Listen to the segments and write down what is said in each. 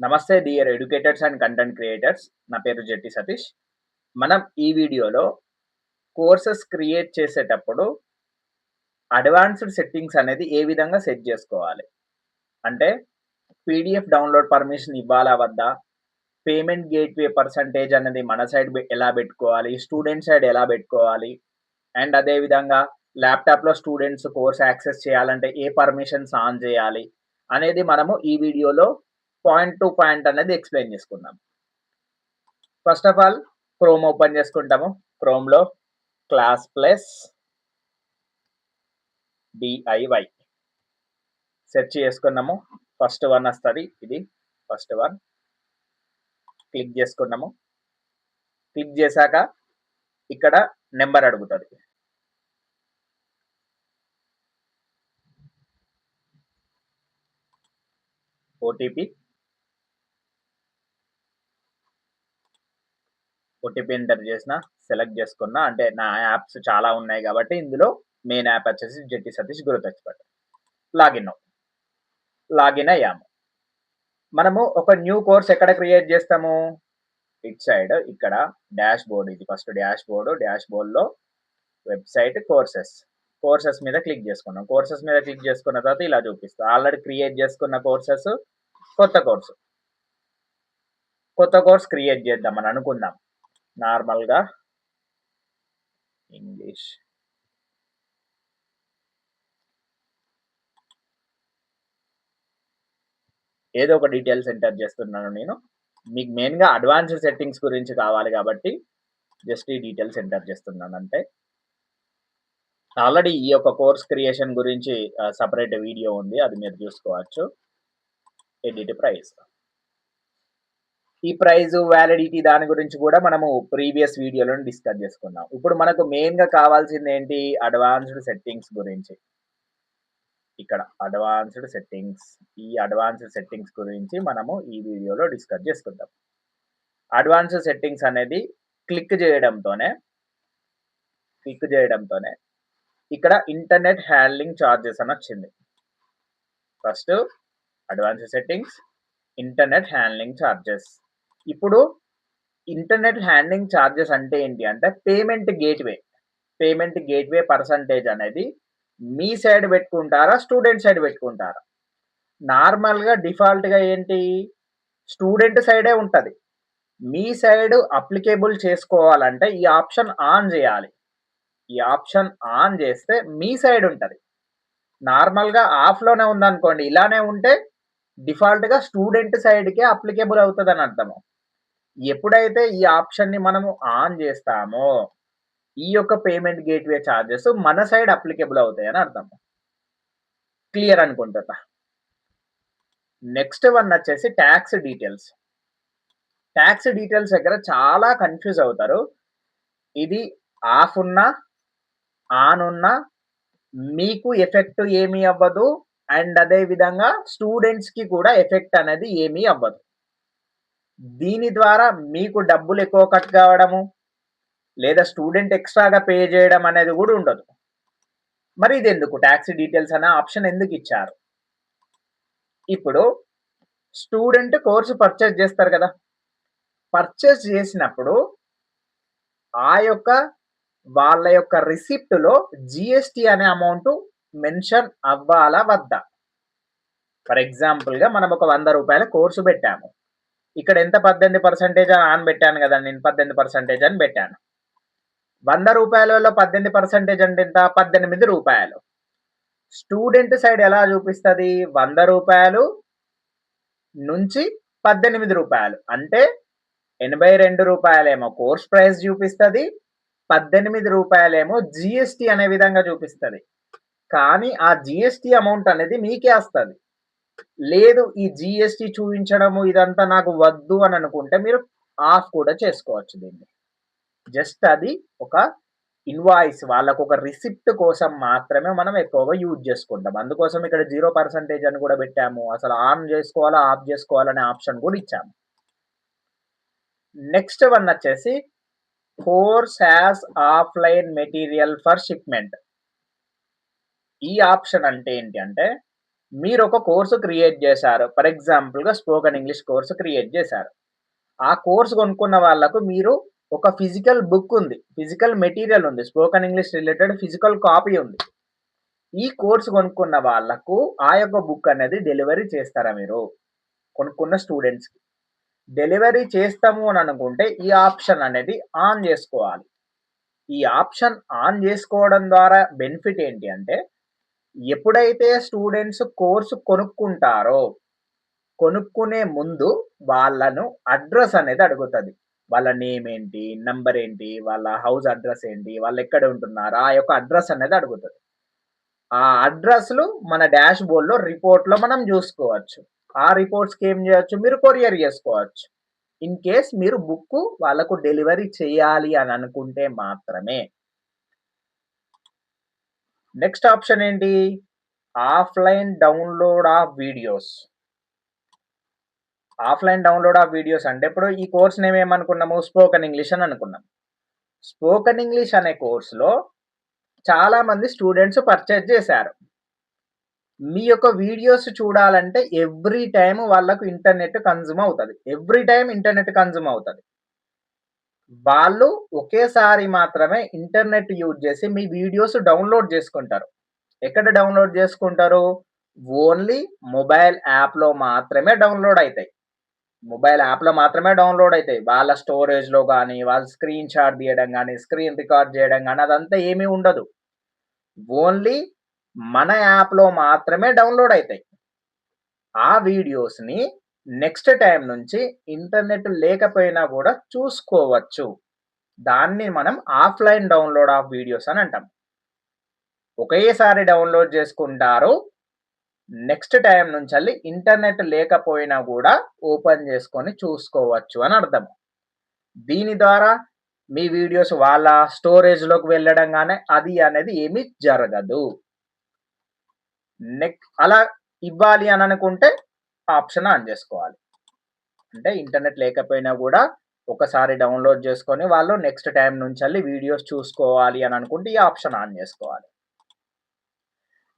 నమస్తే dear educators and content creators నా పేరు జెట్టి సతీష్. మనం ఈ వీడియోలో కోర్సెస్ క్రియేట్ చేసేటప్పుడు అడ్వాన్స్డ్ సెట్టింగ్స్ అనేది ఏ విధంగా సెట్ చేసుకోవాలి? అంటే పీడిఎఫ్ డౌన్లోడ్ పర్మిషన్ ఇవ్వాలా వద్దా? పేమెంట్ గేట్వే పర్సంటేజ్ అనేది మన సైడ్ ఎలా పెట్టుకోవాలి? స్టూడెంట్ సైడ్ ఎలా పెట్టుకోవాలి? అండ్ అదేవిధంగా ల్యాప్టాప్లో స్టూడెంట్స్ కోర్స్ యాక్సెస్ చేయాలంటే ఏ పర్మిషన్స్ ఆన్ చేయాలి? అనేది మనము ఈ వీడియోలో పాయింట్ టు పాయింట్ అనేది ఎక్స్ప్లెయిన్ చేసుకుందాం. First of all chrome open చేసుకుంటాము. క్రోమ్లో క్లాస్ ప్లస్ డిఐవై సెర్చ్ చేసుకున్నాము. ఫస్ట్ వన్ వస్తుంది. ఇది ఫస్ట్ వన్ క్లిక్ చేసుకున్నాము. క్లిక్ చేశాక ఇక్కడ నెంబర్ అడుగుతుంది. ఓటీపీ ఓటీపీ ఎంటర్ చేసిన సెలెక్ట్ చేసుకున్నా అంటే నా యాప్స్ చాలా ఉన్నాయి కాబట్టి ఇందులో మెయిన్ యాప్ వచ్చేసి Jetti Satish Guru expert login login అయ్యాము. మనము ఒక న్యూ కోర్స్ ఎక్కడ క్రియేట్ చేస్తాము? ఇట్ సైడ్ ఇక్కడ డాష్ బోర్డ్ ఇది ఫస్ట్ డాష్ బోర్డు డాష్ బోర్డ్లో వెబ్సైట్ కోర్సెస్. కోర్సెస్ మీద క్లిక్ చేసుకున్నాం. కోర్సెస్ మీద క్లిక్ చేసుకున్న తర్వాత ఇలా చూపిస్తాం. ఆల్రెడీ క్రియేట్ చేసుకున్న కోర్సెస్ కొత్త కోర్సు. కొత్త కోర్స్ క్రియేట్ చేద్దామని అనుకుందాం. నార్మల్గా ఇంగ్లీష్. ఏదో ఒక డీటెయిల్స్ ఎంటర్ చేస్తున్నాను నేను. మీకు మెయిన్గా అడ్వాన్స్డ్ సెట్టింగ్స్ గురించి కావాలి కాబట్టి జస్ట్ ఈ డీటెయిల్స్ ఎంటర్ చేస్తున్నాను అంటే ఆల్రెడీ ఈ యొక్క కోర్స్ క్రియేషన్ గురించి సపరేట్ వీడియో ఉంది అది మీరు చూసుకోవచ్చు. Edit price. ఈ ప్రైజ్ వ్యాలిడిటీ దాని గురించి కూడా మనము ప్రీవియస్ వీడియోలో డిస్కస్ చేసుకున్నాం. ఇప్పుడు మనకు మెయిన్గా కావాల్సింది ఏంటి? అడ్వాన్స్డ్ సెట్టింగ్స్ గురించి. ఇక్కడ అడ్వాన్స్డ్ సెట్టింగ్స్ ఈ అడ్వాన్స్డ్ సెట్టింగ్స్ గురించి మనము ఈ వీడియోలో డిస్కస్ చేసుకుందాం అడ్వాన్స్డ్ సెట్టింగ్స్ అనేది క్లిక్ చేయడంతోనే క్లిక్ చేయడంతోనే ఇక్కడ ఇంటర్నెట్ హ్యాండ్లింగ్ ఛార్జెస్ అని వచ్చింది. First advanced settings internet handling charges ఇప్పుడు ఇంటర్నెట్ హ్యాండ్లింగ్ ఛార్జెస్ అంటే ఏంటి అంటే payment gateway. Payment gateway percentage అనేది మీ సైడ్ పెట్టుకుంటారా స్టూడెంట్ సైడ్ పెట్టుకుంటారా? నార్మల్గా డిఫాల్ట్గా ఏంటి? స్టూడెంట్ సైడే ఉంటుంది. మీ సైడ్ అప్లికేబుల్ చేసుకోవాలంటే ఈ ఆప్షన్ ఆన్ చేయాలి. ఈ ఆప్షన్ ఆన్ చేస్తే మీ సైడ్ ఉంటుంది. నార్మల్గా ఆఫ్లోనే ఉందనుకోండి ఇలానే ఉంటే డిఫాల్ట్గా స్టూడెంట్ సైడ్కే అప్లికేబుల్ అవుతుంది అని అర్థము. ఎప్పుడైతే ఈ ఆప్షన్ని మనము ఆన్ చేస్తామో ఈ యొక్క పేమెంట్ గేట్వే ఛార్జెస్ మన సైడ్ అప్లికేబుల్ అవుతాయని అర్థం. క్లియర్ అనుకుంటా. నెక్స్ట్ వన్ వచ్చేసి ట్యాక్స్ డీటెయిల్స్. ట్యాక్స్ డీటెయిల్స్ దగ్గర చాలా కన్ఫ్యూజ్ అవుతారు. ఇది ఆఫ్ ఉన్నా ఆన్ ఉన్నా మీకు ఎఫెక్ట్ ఏమీ అవ్వదు. అండ్ అదే విధంగా స్టూడెంట్స్కి కూడా ఎఫెక్ట్ అనేది ఏమీ అవ్వదు. దీని ద్వారా మీకు డబ్బులు ఎక్కువ కట్ కావడము లేదా స్టూడెంట్ ఎక్స్ట్రాగా పే చేయడం అనేది కూడా ఉండదు. మరి ఇది ఎందుకు ట్యాక్సీ డీటెయిల్స్ అనే ఆప్షన్ ఎందుకు ఇచ్చారు? ఇప్పుడు స్టూడెంట్ కోర్సు పర్చేస్ చేస్తారు కదా. పర్చేస్ చేసినప్పుడు ఆ యొక్క వాళ్ళ యొక్క రిసిప్ట్లో జిఎస్టి అనే అమౌంట్ మెన్షన్ అవ్వాలా వద్దా? ఫర్ ఎగ్జాంపుల్గా మనం ఒక వంద రూపాయల కోర్సు పెట్టాము. ఇక్కడ ఎంత పద్దెనిమిది పర్సెంటేజ్ అని పెట్టాను కదా నేను పద్దెనిమిది పర్సెంటేజ్ అని పెట్టాను. వంద రూపాయలలో పద్దెనిమిది పర్సెంటేజ్ అంటే ఎంత? పద్దెనిమిది రూపాయలు. స్టూడెంట్ సైడ్ ఎలా చూపిస్తుంది? వంద రూపాయలు నుంచి పద్దెనిమిది రూపాయలు. అంటే ఎనభై రెండు రూపాయలేమో కోర్స్ ప్రైస్ చూపిస్తుంది పద్దెనిమిది రూపాయలేమో జిఎస్టి అనే విధంగా చూపిస్తుంది. కానీ ఆ జిఎస్టి అమౌంట్ అనేది మీకే వస్తుంది. లేదు ఈ జిఎస్టి చూపించడము ఇదంతా నాకు వద్దు అని అనుకుంటే మీరు ఆఫ్ కూడా చేసుకోవచ్చు దీన్ని. జస్ట్ అది ఒక ఇన్వాయిస్ వాళ్ళకు ఒక రిసిప్ట్ కోసం మాత్రమే మనం ఎక్కువగా యూజ్ చేసుకుంటాం. అందుకోసం ఇక్కడ జీరో పర్సంటేజ్ అని కూడా పెట్టాము. అసలు ఆన్ చేసుకోవాలా ఆఫ్ చేసుకోవాలనే ఆప్షన్ కూడా ఇచ్చాము. నెక్స్ట్ వన్ వచ్చేసి force has offline material for shipment. ఈ ఆప్షన్ అంటే ఏంటి అంటే మీరు ఒక కోర్సు క్రియేట్ చేశారు. ఫర్ ఎగ్జాంపుల్గా స్పోకెన్ ఇంగ్లీష్ కోర్సు క్రియేట్ చేశారు. ఆ కోర్సు కొనుక్కున్న వాళ్ళకు మీరు ఒక ఫిజికల్ బుక్ ఉంది. ఫిజికల్ మెటీరియల్ ఉంది. Spoken English related physical copy ఉంది. ఈ కోర్సు కొనుక్కున్న వాళ్ళకు ఆ యొక్క బుక్ అనేది డెలివరీ చేస్తారా మీరు? కొనుక్కున్న స్టూడెంట్స్కి. డెలివరీ చేస్తాము అని అనుకుంటే ఈ ఆప్షన్ అనేది ఆన్ చేసుకోవాలి. ఈ ఆప్షన్ ఆన్ చేసుకోవడం ద్వారా బెనిఫిట్ ఏంటి అంటే ఎప్పుడైతే స్టూడెంట్స్ కోర్సు కొనుక్కుంటారో కొనుక్కునే ముందు వాళ్ళను అడ్రస్ అనేది అడుగుతుంది. వాళ్ళ నేమ్ ఏంటి నంబర్ ఏంటి వాళ్ళ హౌస్ అడ్రస్ ఏంటి వాళ్ళు ఎక్కడ ఉంటున్నారు ఆ యొక్క అడ్రస్ అనేది అడుగుతుంది. ఆ అడ్రస్లు మన డాష్ బోర్డ్లో రిపోర్ట్లో మనం చూసుకోవచ్చు. ఆ రిపోర్ట్స్కి ఏం చేయొచ్చు? మీరు కొరియర్ చేసుకోవచ్చు. ఇన్ కేస్ మీరు బుక్ వాళ్ళకు డెలివరీ చేయాలి అని అనుకుంటే మాత్రమే నెక్స్ట్ ఆప్షన్ ఏంటి? Offline download of videos offline download of videos అంటే ఇప్పుడు ఈ కోర్స్ నేమ్ ఏమనుకున్నాము? స్పోకెన్ ఇంగ్లీష్ అని అనుకున్నాం. స్పోకెన్ ఇంగ్లీష్ అనే కోర్సులో చాలామంది స్టూడెంట్స్ పర్చేజ్ చేశారు. మీ యొక్క వీడియోస్ చూడాలంటే ఎవ్రీ టైం వాళ్ళకు ఇంటర్నెట్ కన్జ్యూమ్ అవుతుంది. ఎవ్రీ టైం ఇంటర్నెట్ కన్జ్యూమ్ అవుతుంది. వాళ్ళు ఒకేసారి మాత్రమే ఇంటర్నెట్ యూజ్ చేసి మీ వీడియోస్ డౌన్లోడ్ చేసుకుంటారు. ఎక్కడ డౌన్లోడ్ చేసుకుంటారు? ఓన్లీ మొబైల్ యాప్లో మాత్రమే డౌన్లోడ్ అవుతాయి మొబైల్ యాప్లో మాత్రమే డౌన్లోడ్ అవుతాయి వాళ్ళ స్టోరేజ్లో కానీ వాళ్ళ స్క్రీన్ షాట్ తీయడం కానీ స్క్రీన్ రికార్డ్ చేయడం కానీ అదంతా ఏమీ ఉండదు. ఓన్లీ మన యాప్లో మాత్రమే డౌన్లోడ్ అవుతాయి ఆ వీడియోస్ని నెక్స్ట్ టైం నుంచి ఇంటర్నెట్ లేకపోయినా కూడా చూసుకోవచ్చు. దాన్ని మనం ఆఫ్లైన్ డౌన్లోడ్ ఆఫ్ వీడియోస్ అని అంటాం. ఒకేసారి డౌన్లోడ్ చేసుకుంటారు. నెక్స్ట్ టైం నుంచి ఇంటర్నెట్ లేకపోయినా కూడా ఓపెన్ చేసుకొని చూసుకోవచ్చు అని అర్థం. దీని ద్వారా మీ వీడియోస్ వాళ్ళ స్టోరేజ్లోకి వెళ్ళడం కానీ అది అనేది ఏమీ జరగదు. నెక్ అలా ఇవ్వాలి అని అనుకుంటే ఆప్షన్ ఆన్ చేసుకోవాలి. అంటే ఇంటర్నెట్ లేకపోయినా కూడా ఒకసారి డౌన్లోడ్ చేసుకొని వాళ్ళు నెక్స్ట్ టైం నుంచి వీడియోస్ చూసుకోవాలి అని అనుకుంటే ఈ ఆప్షన్ ఆన్ చేసుకోవాలి.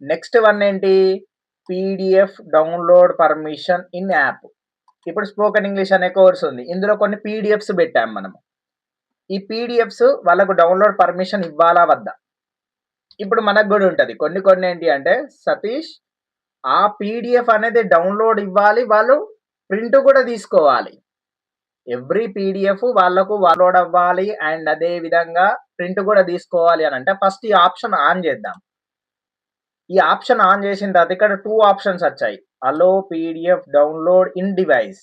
నెక్స్ట్ వన్ ఏంటి? PDF download permission in app. ఇప్పుడు స్పోకెన్ ఇంగ్లీష్ అనే కోర్స్ ఉంది. ఇందులో కొన్ని పీడిఎఫ్స్ పెట్టాం మనము. ఈ పీడిఎఫ్స్ వాళ్ళకు డౌన్లోడ్ పర్మిషన్ ఇవ్వాలా వద్దా? ఇప్పుడు మనకు కూడా ఉంటుంది. కొన్ని కొన్ని ఏంటి అంటే సతీష్ ఆ పీడిఎఫ్ అనేది డౌన్లోడ్ ఇవ్వాలి వాళ్ళు ప్రింట్ కూడా తీసుకోవాలి. ఎవ్రీ పీడిఎఫ్ వాళ్ళకు డౌన్లోడ్ అవ్వాలి అండ్ అదే విధంగా ప్రింట్ కూడా తీసుకోవాలి అని అంటే ఫస్ట్ ఈ ఆప్షన్ ఆన్ చేద్దాం. ఈ ఆప్షన్ ఆన్ చేసిన తర్వాత ఇక్కడ టూ ఆప్షన్స్ వచ్చాయి. Allow PDF download in device.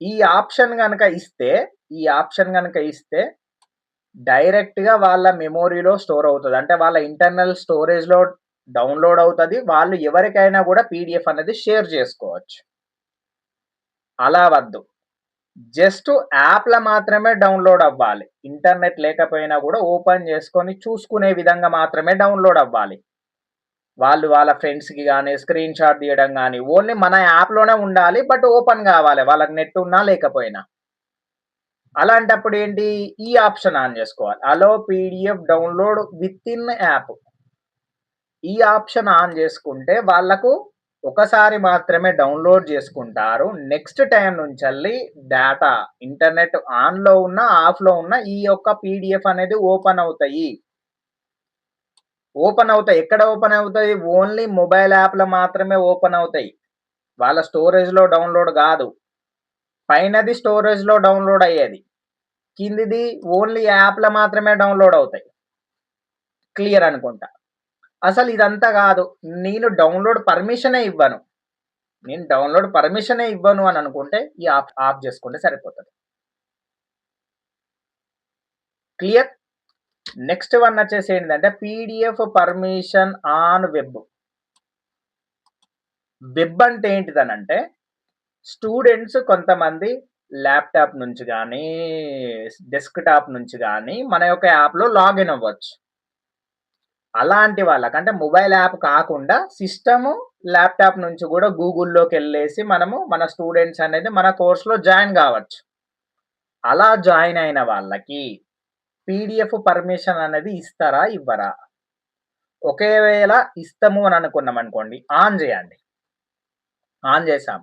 ఈ ఆప్షన్ కనుక ఇస్తే ఈ ఆప్షన్ కనుక ఇస్తే డైరెక్ట్గా వాళ్ళ మెమోరీలో స్టోర్ అవుతుంది. అంటే వాళ్ళ ఇంటర్నల్ స్టోరేజ్లో డౌన్లోడ్ అవుతుంది. వాళ్ళు ఎవరికైనా కూడా పీడిఎఫ్ అనేది షేర్ చేసుకోవచ్చు. అలా వద్దు. జస్ట్ యాప్ల మాత్రమే డౌన్లోడ్ అవ్వాలి. ఇంటర్నెట్ లేకపోయినా కూడా ఓపెన్ చేసుకొని చూసుకునే విధంగా మాత్రమే డౌన్లోడ్ అవ్వాలి. వాళ్ళు వాళ్ళ ఫ్రెండ్స్కి కానీ స్క్రీన్ షాట్ తీయడం కానీ ఓన్లీ మన యాప్లోనే ఉండాలి బట్ ఓపెన్ కావాలి. వాళ్ళకి నెట్ ఉన్నా లేకపోయినా. అలాంటప్పుడు ఏంటి? ఈ ఆప్షన్ ఆన్ చేసుకోవాలి. Allow PDF download with in app. ఈ ఆప్షన్ ఆన్ చేసుకుంటే వాళ్ళకు ఒకసారి మాత్రమే డౌన్లోడ్ చేసుకుంటారు. నెక్స్ట్ టైం నుంచి డేటా ఇంటర్నెట్ ఆన్లో ఉన్న ఆఫ్లో ఉన్న ఈ యొక్క పీడిఎఫ్ అనేది ఓపెన్ అవుతాయి. ఓపెన్ అవుతాయి. ఎక్కడ ఓపెన్ అవుతాయి? ఓన్లీ మొబైల్ యాప్లో మాత్రమే ఓపెన్ అవుతాయి. వాళ్ళ స్టోరేజ్లో డౌన్లోడ్ కాదు. పైనది స్టోరేజ్లో డౌన్లోడ్ అయ్యేది. కిందిది ఓన్లీ యాప్లో మాత్రమే డౌన్లోడ్ అవుతాయి. క్లియర్ అనుకుంటా. అసలు ఇదంతా కాదు. నేను డౌన్లోడ్ పర్మిషనే ఇవ్వను. నేను డౌన్లోడ్ పర్మిషనే ఇవ్వను అని అనుకుంటే ఈ ఆఫ్ ఆఫ్ చేసుకుంటే సరిపోతుంది. క్లియర్? నెక్స్ట్ వన్ వచ్చేసి ఏంటంటే PDF permission on web. Web అంటే ఏంటిదనంటే స్టూడెంట్స్ కొంతమంది ల్యాప్టాప్ నుంచి కానీ డెస్క్టాప్ నుంచి కానీ మన యొక్క యాప్లో లాగిన్ అవ్వచ్చు. అలాంటి వాళ్ళకి అంటే మొబైల్ యాప్ కాకుండా సిస్టము ల్యాప్టాప్ నుంచి కూడా గూగుల్లోకి వెళ్ళేసి మనము మన స్టూడెంట్స్ అనేది మన కోర్సులో జాయిన్ కావచ్చు. అలా జాయిన్ అయిన వాళ్ళకి పీడిఎఫ్ పర్మిషన్ అనేది ఇస్తారా ఇవ్వరా? ఒకవేళ ఇస్తాము అని అనుకున్నాం అనుకోండి ఆన్ చేయండి. ఆన్ చేసాం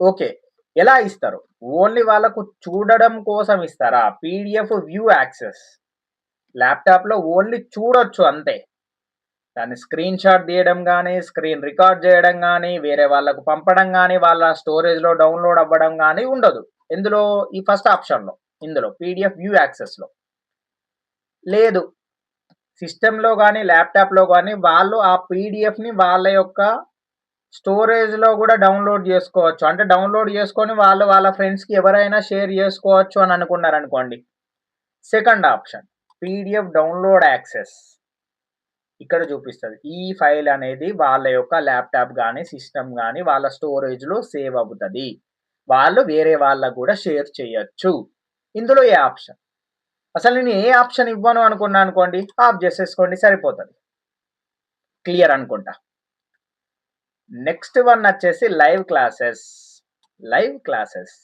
ఓకే. ఎలా ఇస్తారు? ఓన్లీ వాళ్ళకు చూడడం కోసం ఇస్తారా? PDF view access. ల్యాప్టాప్లో ఓన్లీ చూడొచ్చు అంతే. దాన్ని స్క్రీన్ షాట్ తీయడం కానీ స్క్రీన్ రికార్డ్ చేయడం కానీ వేరే వాళ్ళకు పంపడం కానీ వాళ్ళ స్టోరేజ్లో డౌన్లోడ్ అవ్వడం కానీ ఉండదు. ఎందులో ఈ ఫస్ట్ ఆప్షన్లో ఇందులో పీడిఎఫ్ వ్యూ యాక్సెస్లో. లేదు. సిస్టంలో కానీ ల్యాప్టాప్లో కానీ వాళ్ళు ఆ పీడిఎఫ్ని వాళ్ళ యొక్క స్టోరేజ్లో కూడా డౌన్లోడ్ చేసుకోవచ్చు. అంటే డౌన్లోడ్ చేసుకొని వాళ్ళు వాళ్ళ ఫ్రెండ్స్కి ఎవరైనా షేర్ చేసుకోవచ్చు అని అనుకున్నారనుకోండి. Second option. PDF download access. ఇక్కడ చూపిస్తుంది. ఈ ఫైల్ అనేది వాళ్ళ యొక్క ల్యాప్టాప్ కానీ సిస్టమ్ కానీ వాళ్ళ స్టోరేజ్లో సేవ్ అవుతుంది. వాళ్ళు వేరే వాళ్ళకు కూడా షేర్ చేయొచ్చు. ఇందులో ఏ ఆప్షన్? అసలు నేను ఏ ఆప్షన్ ఇవ్వను అనుకున్నా అనుకోండి ఆఫ్ చేసేసుకోండి సరిపోతుంది. క్లియర్ అనుకుంటా. నెక్స్ట్ వన్ వచ్చేసి live classes. Live classes.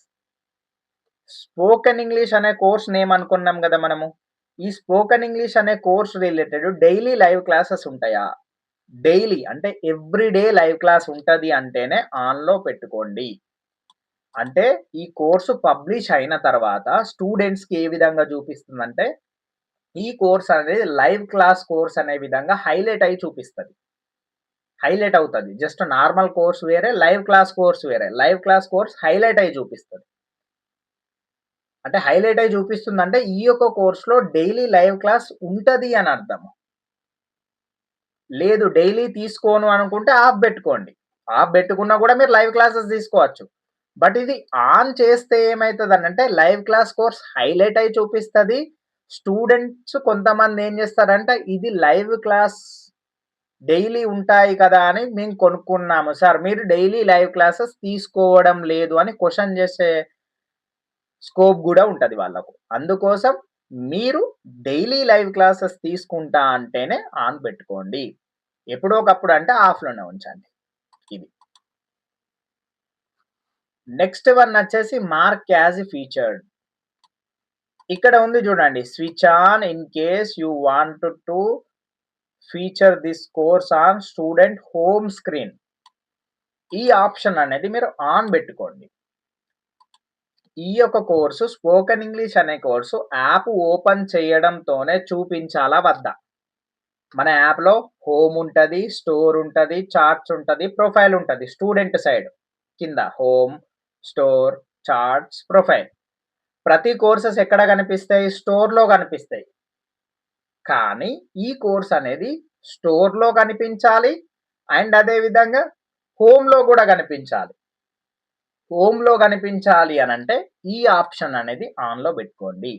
Spoken English అనే కోర్స్ నేమ్ అనుకున్నాం కదా మనము. ఈ స్పోకెన్ ఇంగ్లీష్ అనే course related daily live classes ఉంటాయా? డైలీ అంటే ఎవ్రీ డే లైవ్ క్లాస్ ఉంటుంది అంటేనే ఆన్లో పెట్టుకోండి. అంటే ఈ కోర్సు పబ్లిష్ అయిన తర్వాత స్టూడెంట్స్కి ఏ విధంగా చూపిస్తుందంటే ఈ కోర్స్ అనేది లైవ్ క్లాస్ కోర్స్ అనే విధంగా హైలైట్ అయి చూపిస్తుంది. హైలైట్ అవుతుంది. జస్ట్ నార్మల్ కోర్స్ వేరే లైవ్ క్లాస్ కోర్స్ వేరే. లైవ్ క్లాస్ కోర్స్ హైలైట్ అయి చూపిస్తుంది. అంటే హైలైట్ అయి చూపిస్తుంది అంటే ఈ యొక్క కోర్సులో డైలీ లైవ్ క్లాస్ ఉంటుంది అని అర్థం లేదు డైలీ తీసుకోను అనుకుంటే ఆఫ్ పెట్టుకోండి. ఆఫ్ పెట్టుకున్నా కూడా మీరు లైవ్ క్లాసెస్ తీసుకోవచ్చు. బట్ ఇది ఆన్ చేస్తే ఏమవుతుంది అంటే లైవ్ క్లాస్ కోర్స్ హైలైట్ అయి చూపిస్తుంది. స్టూడెంట్స్ కొంతమంది ఏం చేస్తారంటే ఇది లైవ్ క్లాస్ డైలీ ఉంటాయి కదా అని మేము కొనుక్కున్నాము. సార్ మీరు డైలీ లైవ్ క్లాసెస్ తీసుకోవడం లేదు అని క్వశ్చన్ చేసే స్కోప్ కూడా ఉంటుంది వాళ్ళకు. అందుకోసం మీరు డైలీ లైవ్ క్లాసెస్ తీసుకుంటా అంటేనే ఆన్ పెట్టుకోండి. ఎప్పుడో ఒకప్పుడు అంటే ఆఫ్లోనే ఉంచండి. ఇది. నెక్స్ట్ వన్ వచ్చేసి మార్క్ యాజ్ ఫీచర్డ్ ఇక్కడ ఉంది చూడండి switch on in case you want to feature this course on student home screen. ఈ ఆప్షన్ అనేది మీరు ఆన్ పెట్టుకోండి. ఈ యొక్క కోర్సు స్పోకెన్ ఇంగ్లీష్ అనే కోర్సు యాప్ ఓపెన్ చేయడంతోనే చూపించాలా వద్దా. మన యాప్లో హోమ్ ఉంటుంది స్టోర్ ఉంటుంది చార్ట్స్ ఉంటుంది ప్రొఫైల్ ఉంటుంది స్టూడెంట్ సైడ్ కింద హోమ్ స్టోర్ చార్ట్స్ ప్రొఫైల్. ప్రతి కోర్సెస్ ఎక్కడ కనిపిస్తాయి? స్టోర్లో కనిపిస్తాయి. కానీ ఈ కోర్స్ అనేది స్టోర్లో కనిపించాలి అండ్ అదే విధంగా హోమ్లో కూడా కనిపించాలి. హోమ్లో కనిపించాలి అని అంటే ఈ ఆప్షన్ అనేది ఆన్లో పెట్టుకోండి.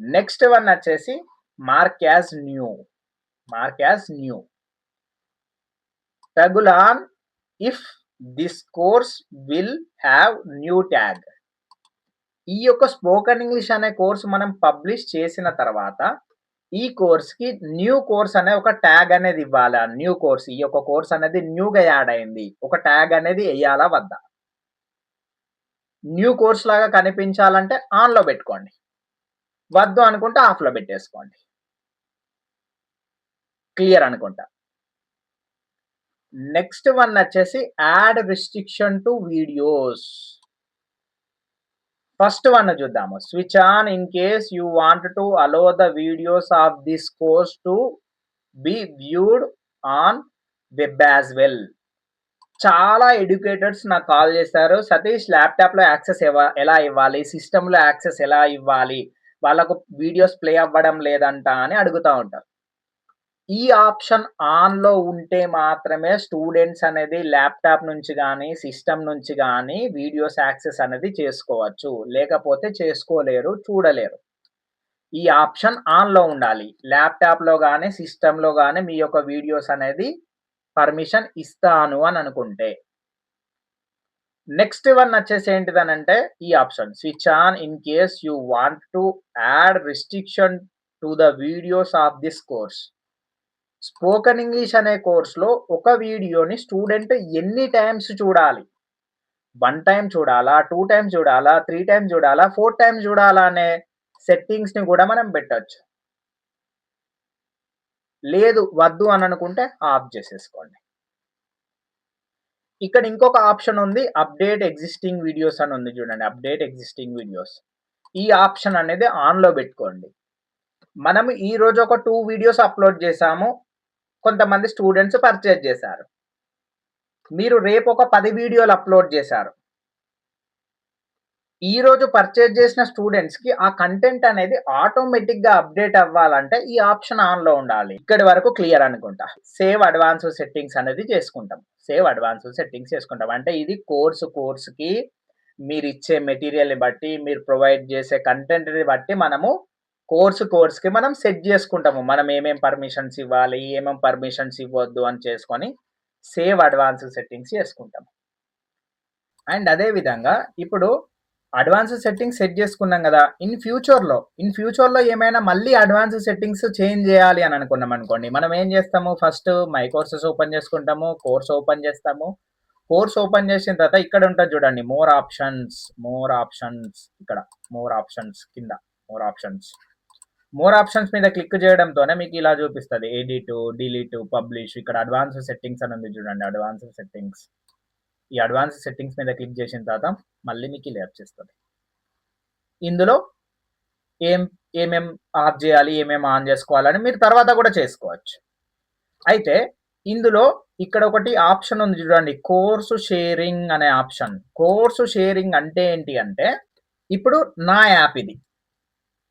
నెక్స్ట్ వన్ వచ్చేసి mark as new. Mark as new. తగులాన్ if this course will have new tag. ఈ యొక్క స్పోకెన్ ఇంగ్లీష్ అనే కోర్స్ మనం పబ్లిష్ చేసిన తర్వాత ఈ కోర్స్కి న్యూ కోర్స్ అనే ఒక ట్యాగ్ అనేది ఇవ్వాలా? New course. ఈ యొక్క కోర్స్ అనేది న్యూగా యాడ్ అయింది. ఒక ట్యాగ్ అనేది వేయాలా వద్దా? న్యూ కోర్స్ లాగా కనిపించాలంటే ఆన్లో పెట్టుకోండి. వద్దు అనుకుంటే ఆఫ్లో పెట్టేసుకోండి. క్లియర్ అనుకుంటా. నెక్స్ట్ వన్ వచ్చేసి add restriction to videos. First one చూద్దాము. Switch on in case you want to allow the videos of this course to be viewed on web as well చాలా ఎడ్యుకేటర్స్ నాకు కాల్ చేశారు. సతీష్ ల్యాప్టాప్లో access ఎలా ఇవ్వాలి? సిస్టంలో access ఎలా ఇవ్వాలి? వాళ్ళకు వీడియోస్ ప్లే అవ్వడం లేదంట అని అడుగుతూ ఉంటారు. ఈ ఆప్షన్ ఆన్లో ఉంటే మాత్రమే స్టూడెంట్స్ అనేది ల్యాప్టాప్ నుంచి కానీ సిస్టమ్ నుంచి కానీ వీడియోస్ యాక్సెస్ అనేది చేసుకోవచ్చు. లేకపోతే చేసుకోలేరు చూడలేరు. ఈ ఆప్షన్ ఆన్లో ఉండాలి. ల్యాప్టాప్లో కానీ సిస్టంలో కానీ మీ యొక్క వీడియోస్ అనేది పర్మిషన్ ఇస్తాను అని అనుకుంటే. నెక్స్ట్ వన్ వచ్చేసి ఏంటిదనంటే ఈ option switch on in case you want to add restriction to the videos of this course. Spoken English అనే కోర్స్లో ఒక వీడియోని స్టూడెంట్ ఎన్ని టైమ్స్ చూడాలి? వన్ టైం చూడాలా? టూ టైమ్స్ చూడాలా? త్రీ టైమ్స్ చూడాలా? ఫోర్ టైమ్స్ చూడాలా? అనే సెట్టింగ్స్ని కూడా మనం పెట్టచ్చు. లేదు వద్దు అని అనుకుంటే ఆఫ్ చేసేసుకోండి. ఇక్కడ ఇంకొక ఆప్షన్ ఉంది అప్డేట్ ఎగ్జిస్టింగ్ వీడియోస్ అని ఉంది చూడండి అప్డేట్ ఎగ్జిస్టింగ్ వీడియోస్. ఈ ఆప్షన్ అనేది ఆన్లో పెట్టుకోండి. మనం ఈరోజు ఒక టూ వీడియోస్ అప్లోడ్ చేసాము కొంతమంది స్టూడెంట్స్ పర్చేజ్ చేశారు. మీరు రేపు ఒక పది వీడియోలు అప్లోడ్ చేశారు. ఈరోజు పర్చేజ్ చేసిన స్టూడెంట్స్కి ఆ కంటెంట్ అనేది ఆటోమేటిక్గా అప్డేట్ అవ్వాలంటే ఈ ఆప్షన్ ఆన్లో ఉండాలి. ఇక్కడి వరకు క్లియర్ అనుకుంటా. సేవ్ అడ్వాన్స్ సెట్టింగ్స్ అనేది చేసుకుంటాం. సేవ్ అడ్వాన్స్ సెట్టింగ్స్ చేసుకుంటాం. అంటే ఇది కోర్సు కోర్సుకి మీరు ఇచ్చే మెటీరియల్ని బట్టి మీరు ప్రొవైడ్ చేసే కంటెంట్ని బట్టి మనము కోర్సు కోర్స్ కోర్స్కి మనం సెట్ చేసుకుంటాము. మనం ఏమేం పర్మిషన్స్ ఇవ్వాలి ఏమేం పర్మిషన్స్ ఇవ్వద్దు అని చేసుకొని సేవ్ అడ్వాన్స్ సెట్టింగ్స్ చేసుకుంటాము అండ్ అదే విధంగా ఇప్పుడు అడ్వాన్స్ సెట్టింగ్స్ సెట్ చేసుకున్నాం కదా ఇన్ ఫ్యూచర్లో ఇన్ ఫ్యూచర్లో ఏమైనా మళ్ళీ అడ్వాన్స్ సెట్టింగ్స్ చేంజ్ చేయాలి అని అనుకున్నాం అనుకోండి. మనం ఏం చేస్తాము? ఫస్ట్ మై కోర్సెస్ ఓపెన్ చేసుకుంటాము కోర్స్ ఓపెన్ చేస్తాము. కోర్స్ ఓపెన్ చేసిన తర్వాత ఇక్కడ ఉంటుంది చూడండి మోర్ ఆప్షన్స్ మోర్ ఆప్షన్స్ ఇక్కడ మోర్ ఆప్షన్స్ కింద మోర్ ఆప్షన్స్. మోర్ ఆప్షన్స్ మీద క్లిక్ చేయడంతోనే మీకు ఇలా చూపిస్తుంది. ఎడిట్ డిలీట్ పబ్లిష్ ఇక్కడ అడ్వాన్స్ సెట్టింగ్స్ అని ఉంది చూడండి. అడ్వాన్స్ సెట్టింగ్స్ ఈ అడ్వాన్స్ సెట్టింగ్స్ మీద క్లిక్ చేసిన తర్వాత మళ్ళీ మీకు ఇలా వచ్చేస్తుంది ఇందులో ఏం ఏమేం ఆఫ్ చేయాలి ఏమేం ఆన్ చేసుకోవాలని మీరు తర్వాత కూడా చేసుకోవచ్చు. అయితే ఇందులో ఇక్కడ ఒకటి ఆప్షన్ ఉంది చూడండి. కోర్సు షేరింగ్ అనే ఆప్షన్. కోర్సు షేరింగ్ అంటే ఏంటి అంటే ఇప్పుడు నా యాప్ ఇది.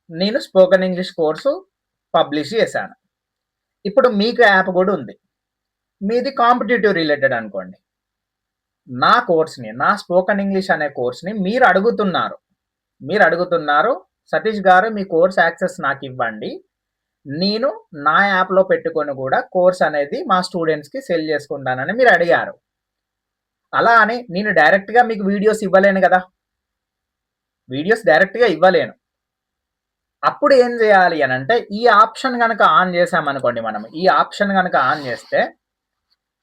నేను స్పోకెన్ ఇంగ్లీష్ కోర్సు పబ్లిష్ చేశాను. ఇప్పుడు మీకు యాప్ కూడా ఉంది. మీది కాంపిటేటివ్ రిలేటెడ్ అనుకోండి. నా కోర్స్ని నా స్పోకెన్ ఇంగ్లీష్ అనే కోర్స్ని మీరు అడుగుతున్నారు. మీరు అడుగుతున్నారు సతీష్ గారు మీ కోర్స్ యాక్సెస్ నాకు ఇవ్వండి. నేను నా యాప్లో పెట్టుకొని కూడా కోర్స్ అనేది మా స్టూడెంట్స్కి సెల్ చేసుకుంటానని మీరు అడిగారు. అలా అని నేను డైరెక్ట్గా మీకు వీడియోస్ ఇవ్వలేను కదా. వీడియోస్ డైరెక్ట్గా ఇవ్వలేను. అప్పుడు ఏం చేయాలి అని అంటే ఈ ఆప్షన్ కనుక ఆన్ చేసామనుకోండి మనం ఈ ఆప్షన్ కనుక ఆన్ చేస్తే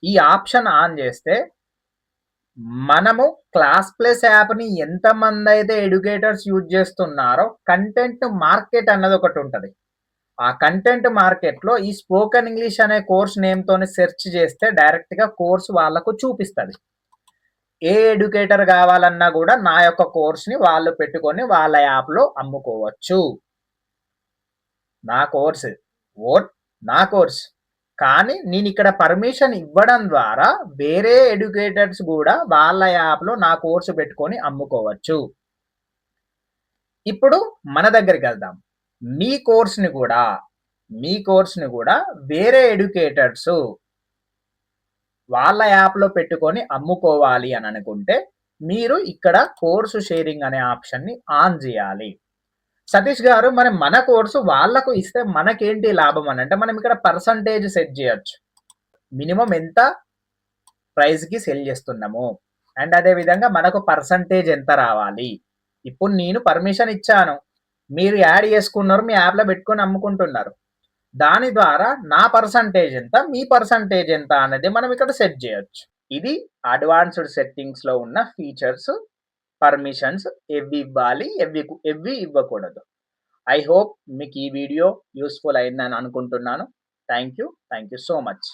ఈ ఆప్షన్ ఆన్ చేస్తే మనము క్లాస్ ప్లస్ యాప్ని ఎంతమంది అయితే ఎడ్యుకేటర్స్ యూజ్ చేస్తున్నారో కంటెంట్ మార్కెట్ అన్నది ఒకటి ఉంటుంది. ఆ కంటెంట్ మార్కెట్లో ఈ స్పోకెన్ ఇంగ్లీష్ అనే కోర్స్ నేమ్తో సెర్చ్ చేస్తే డైరెక్ట్గా కోర్స్ వాళ్ళకు చూపిస్తుంది. ఏ ఎడ్యుకేటర్ కావాలన్నా కూడా నా యొక్క కోర్స్ని వాళ్ళు పెట్టుకొని వాళ్ళ యాప్లో అమ్ముకోవచ్చు. నా కోర్స్. ఓట్? నా కోర్స్. కానీ నేను ఇక్కడ పర్మిషన్ ఇవ్వడం ద్వారా వేరే ఎడ్యుకేటర్స్ కూడా వాళ్ళ యాప్లో నా కోర్సు పెట్టుకొని అమ్ముకోవచ్చు. ఇప్పుడు మన దగ్గరికి వెళ్దాం. మీ కోర్స్ని కూడా మీ కోర్స్ని కూడా వేరే ఎడ్యుకేటర్స్ వాళ్ళ యాప్లో పెట్టుకొని అమ్ముకోవాలి అని అనుకుంటే మీరు ఇక్కడ కోర్సు షేరింగ్ అనే ఆప్షన్ని ఆన్ చేయాలి. సతీష్ గారు మరి మన కోర్సు వాళ్ళకు ఇస్తే మనకేంటి లాభం అని? అంటే మనం ఇక్కడ పర్సంటేజ్ సెట్ చేయొచ్చు. మినిమం ఎంత ప్రైస్కి సెల్ చేస్తున్నాము? అండ్ అదే విధంగా మనకు పర్సంటేజ్ ఎంత రావాలి? ఇప్పుడు నేను పర్మిషన్ ఇచ్చాను. మీరు యాడ్ చేసుకున్నారు మీ యాప్లో పెట్టుకొని అమ్ముకుంటున్నారు. దాని ద్వారా నా పర్సంటేజ్ ఎంత మీ పర్సంటేజ్ ఎంత అనేది మనం ఇక్కడ సెట్ చేయొచ్చు. ఇది అడ్వాన్స్డ్ సెట్టింగ్స్లో ఉన్న ఫీచర్స్ పర్మిషన్స్ ఎవ్వి ఇవ్వాలి ఎవ్వి ఎవ్వి ఇవ్వకూడదు. ఐ హోప్ మీకు ఈ వీడియో యూస్ఫుల్ అయిందని అనుకుంటున్నాను. Thank you thank you so much